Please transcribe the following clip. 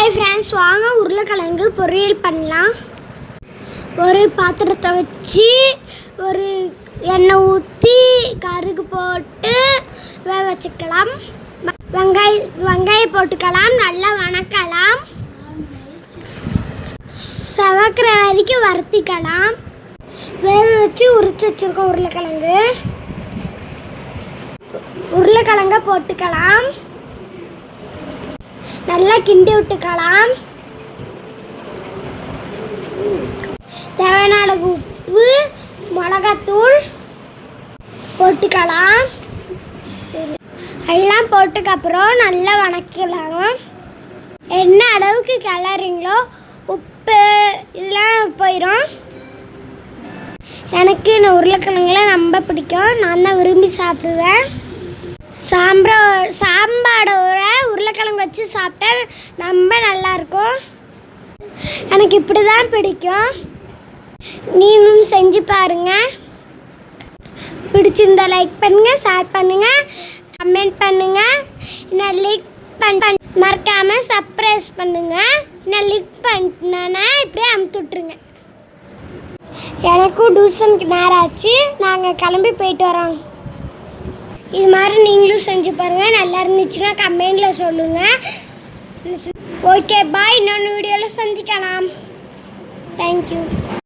Hi friends வாங்க உருளைக்கிழங்கு பொரியல் பண்ணலாம். ஒரு பாத்திரத்தை வச்சு ஒரு எண்ணெய் ஊற்றி கருகு போட்டு வேக வச்சுக்கலாம். வ- வெங்காய வெங்காயம் போட்டுக்கலாம் நல்லா வணக்கலாம். சவக்கிற வரைக்கும் வறுத்திக்கலாம். வேக வச்சு உரிச்சு வச்சுருக்கோம் உருளைக்கிழங்கு. உருளைக்கிழங்க போட்டுக்கலாம். நல்லா கிண்டி விட்டுக்கலாம். தேவையான அளவு உப்பு மிளகாத்தூள் போட்டுக்கலாம். எல்லாம் போட்டுக்கப்புறம் நல்லா வணக்கலாம் என்ன அளவுக்கு கிளறிங்களோ உப்பு இதெல்லாம் போயிடும் எனக்கு இந்த உருளைக்கிழங்குலாம் ரொம்ப பிடிக்கும். நான் தான் விரும்பி சாப்பிடுவேன். சாம்பார் சாம்பாரோட உருளைக்கிழங்கு வச்சு சாப்பிட்டா ரொம்ப நல்லாயிருக்கும். எனக்கு இப்படி தான் பிடிக்கும். நீங்களும் செஞ்சு பாருங்கள் பிடிச்சிருந்தா லைக் பண்ணுங்கள் ஷேர் பண்ணுங்கள் கமெண்ட் பண்ணுங்க. நான் லிக் பண் பண் மறக்காமல் சப்ரைஸ் பண்ணுங்கள் நான் லிக் பண்ணனா இப்படியே அமுத்து விட்ருங்க எனக்கும் டியூஷனுக்கு நேரம் ஆச்சு. நாங்கள் கிளம்பி போயிட்டு வரோம். இது மாதிரி நீங்களும் செஞ்சு பாருங்கள் நல்லா இருந்துச்சுன்னா கமெண்டில் சொல்லுங்கள் ஓகே பாய். இன்னொன்று வீடியோவில் சந்திக்கலாம். தேங்க்யூ